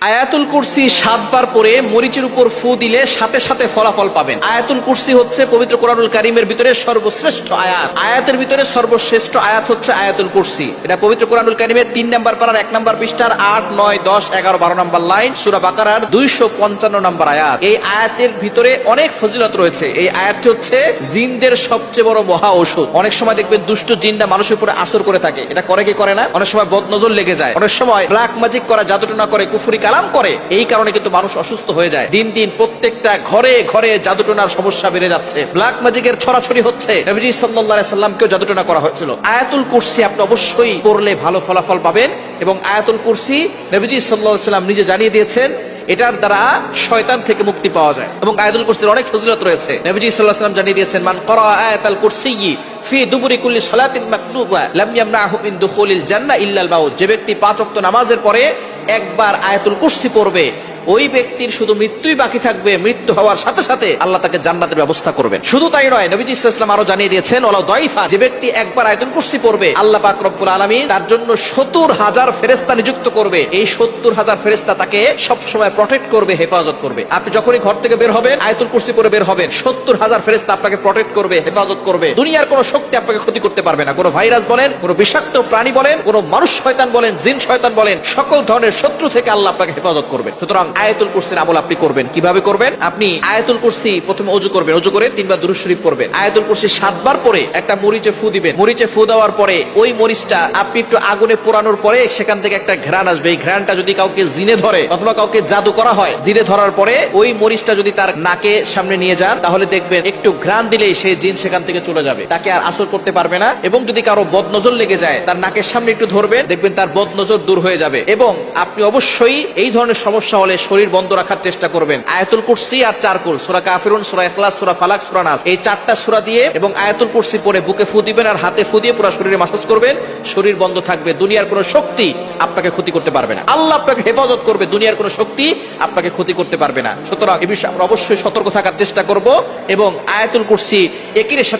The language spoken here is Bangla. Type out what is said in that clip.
আয়াতুল কুরসি সাতবার পরে মরিচের উপর ফু দিলে সাথে সাথে ফলাফল পাবেন। আয়াতুল কুরসি হচ্ছে পবিত্র কোরআনুল কারিমের ভিতরে সর্বশ্রেষ্ঠ আয়াত। আয়াতের ভিতরে সর্বশ্রেষ্ঠ আয়াত হচ্ছে আয়াতুল কুরসি। এটা পবিত্র কোরআনুল কারিমের তিন নাম্বার পারার এক নাম্বার পৃষ্ঠার আট, নয়, দশ, এগারো, বারো নাম্বার লাইন সুরা বাকারার দুইশো পঞ্চান্ন নাম্বার আয়াত। এই আয়াতের ভিতরে অনেক ফজিলত রয়েছে। এই আয়াতটি হচ্ছে জিনদের সবচেয়ে বড় মহা ঔষধ। অনেক সময় দেখবেন দুষ্ট জিনটা মানুষের উপরে আসর করে থাকে। এটা করে কি করে না? অনেক সময় বদনজর লেগে যায়। অনেক সময় ব্ল্যাক ম্যাজিক করা, জাদুটনা করে, কুফুরি কালাম করে, এই কারণে কিন্তু মানুষ অসুস্থ হয়ে যায়। দিন দিন প্রত্যেকটা ঘরে ঘরে জাদুটনার সমস্যা বেড়ে যাচ্ছে। ব্ল্যাক ম্যাজিকের ছড়াছড়ি হচ্ছে। নবীজি সাল্লাল্লাহু জাদুটনা করা হয়েছিল। আয়াতুল কুরসি আপনি অবশ্যই পড়লে ভালো ফলাফল পাবেন এবং আয়াতুল কুরসি নবীজি সাল্লাম নিজে জানিয়ে দিয়েছেন, এটার দ্বারা শয়তান থেকে মুক্তি পাওয়া যায়। এবং আয়াতুল কুরসির অনেক ফজিলত রয়েছে। নবীজি আলাইহি সাল্লাম জানিয়ে দিয়েছেন, মান করা আয়াতুল কুরসি ফি ইল্লাল যে ব্যক্তি পাঁচ ওয়াক্ত নামাজের পরে একবার আয়াতুল কুর্সি পড়বে ওই ব্যক্তির শুধু মৃত্যুই বাকি থাকবে, মৃত্যু হওয়ার সাথে সাথে আল্লাহ তাকে জান্নাতের ব্যবস্থা করবেন। শুধু তাই নয়, নবীজি ইসলাম আরও জানিয়ে দিয়েছেন ওলা দয়ফা, যে ব্যক্তি একবার আয়তন কুর্সি পড়বে, আল্লাহ পাক রব্বুল আলামিন তার জন্য সত্তর হাজার ফেরেস্তা নিযুক্ত করবে। এই সত্তর হাজার ফেরেস্তা তাকে সব সময় প্রটেক্ট করবে, হেফাজত করবে। আপনি যখনই ঘর থেকে বের হবেন আয়তুল কুর্সি পরে বের হবেন, সত্তর হাজার ফেরেস্তা আপনাকে প্রটেক্ট করবে, হেফাজত করবে। দুনিয়ার কোনো শক্তি আপনাকে ক্ষতি করতে পারবে না। কোনো ভাইরাস বলেন, কোনো বিষাক্ত প্রাণী বলেন, কোনো মানুষ শয়তান বলেন, জিন শয়তান বলেন, সকল ধরনের শত্রু থেকে আল্লাহ আপনাকে হেফাজত করবে সুতরাং আয়াতুল কুরসির আমল আপনি করবেন। কীভাবে করবেন? আপনি আয়াতুল কুরসি প্রথমে অজু করবেন, অজু করে তিনবার দুরুদ শরীফ পড়বেন। আয়াতুল কুরসি সাতবার পরে একটা মরিচে ফু দিবেন। মরিচে ফু দেওয়ার পরে ওই মরিচটা আপনি একটু আগুনে পোড়ানোর পরে সেখান থেকে একটা ঘ্রাণ আসবে। এই ঘ্রাণটা যদি কাউকে জিনে ধরে অথবা কাউকে জাদু করা হয়, জিনে ধরার পরে ওই মরিচটা যদি তার নাকে সামনে নিয়ে যান, তাহলে দেখবেন একটু ঘ্রাণ দিলেই সেই জিন সেখান থেকে চলে যাবে। তাকে আর আসর করতে পারবে না এবং যদি কারও বদনজর লেগে যায়, তার নাকের সামনে একটু ধরবেন, দেখবেন তার বদনজর দূর হয়ে যাবে। এবং আপনি অবশ্যই এই ধরনের সমস্যা হলে শরীর বন্ধ রাখার চেষ্টা করবেন। আয়াতুল কুরসি আর চারকুল সুরা কাফিরুন, সুরা ইখলাস, সুরা ফালাক, সুরা নাস। এই চারটা সুরা দিয়ে এবং আয়াতুল কুরসি পরে বুকে ফু দিবেন আর হাতে ফু দিয়ে পুরো শরীরে মাসাজ করবেন, শরীর বন্ধ থাকবে, দুনিয়ার কোনো শক্তি আপনাকে ক্ষতি করতে পারবে না। আল্লাহ আপনাকে হেফাজত করবে, দুনিয়ার কোনো শক্তি আপনাকে ক্ষতি করতে পারবে না। সুতরাং এ বিষয়ে আমরা অবশ্যই সতর্ক থাকার চেষ্টা করব এবং আয়াতুল কুরসি একের সাথে